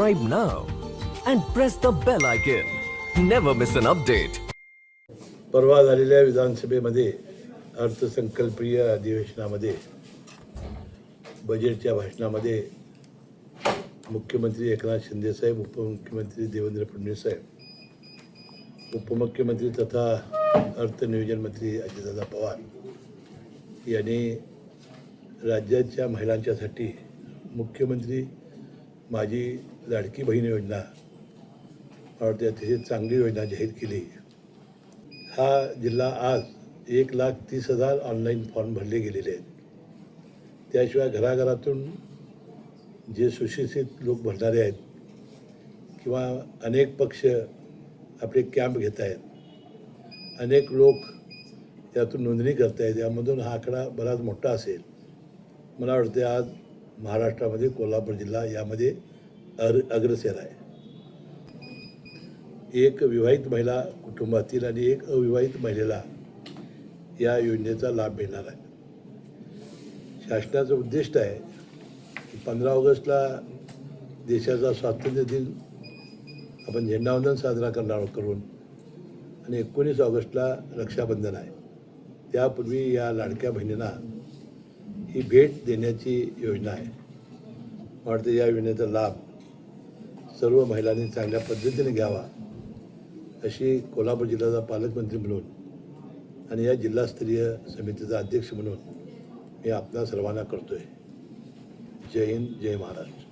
subscribe now and press the bell icon. Never miss an update. परवा झालेल्या विधानसभेमध्ये अर्थसंकल्पीय अधिवेशनामध्ये बजेटच्या भाषणामध्ये मुख्यमंत्री एकनाथ शिंदेसाहेब उपमुख्यमंत्री देवेंद्र फडणवीस साहेब उपमुख्यमंत्री तथा अर्थनियोजन मंत्री अजितदादा पवार यांनी राज्याच्या महिलांच्यासाठी मुख्यमंत्री माझी लाडकी बहीण योजना मला वाटते अतिशय चांगली योजना जाहीर केली. हा जिल्हा आज एक लाख तीस हजार ऑनलाईन फॉर्म भरले गेलेले आहेत. त्याशिवाय घराघरातून जे सुशिक्षित लोक भरणारे आहेत किंवा अनेक पक्ष आपले कॅम्प घेत आहेत अनेक लोक यातून नोंदणी करत आहेत. यामधून हा आकडा बराच मोठा असेल. मला वाटते आज महाराष्ट्रामध्ये कोल्हापूर जिल्हा यामध्ये अग्रसेर आहे. एक विवाहित महिला कुटुंबातील आणि एक अविवाहित महिलेला या योजनेचा लाभ मिळणार आहे. शासनाचं उद्दिष्ट आहे की पंधरा ऑगस्टला देशाचा स्वातंत्र्य दिन आपण झेंडावंदन साजरा करणार करून आणि एकोणीस ऑगस्टला रक्षाबंधन आहे. त्यापूर्वी या लाडक्या बहिणींना ही भेट देण्याची योजना आहे. वाटतं या योजनेचा लाभ सर्व महिलांनी चांगल्या पद्धतीने घ्यावा अशी कोल्हापूर जिल्ह्याचा पालकमंत्री म्हणून आणि या जिल्हास्तरीय समितीचा अध्यक्ष म्हणून मी आपणा सर्वांना करतो आहे जय हिंद जय महाराष्ट्र.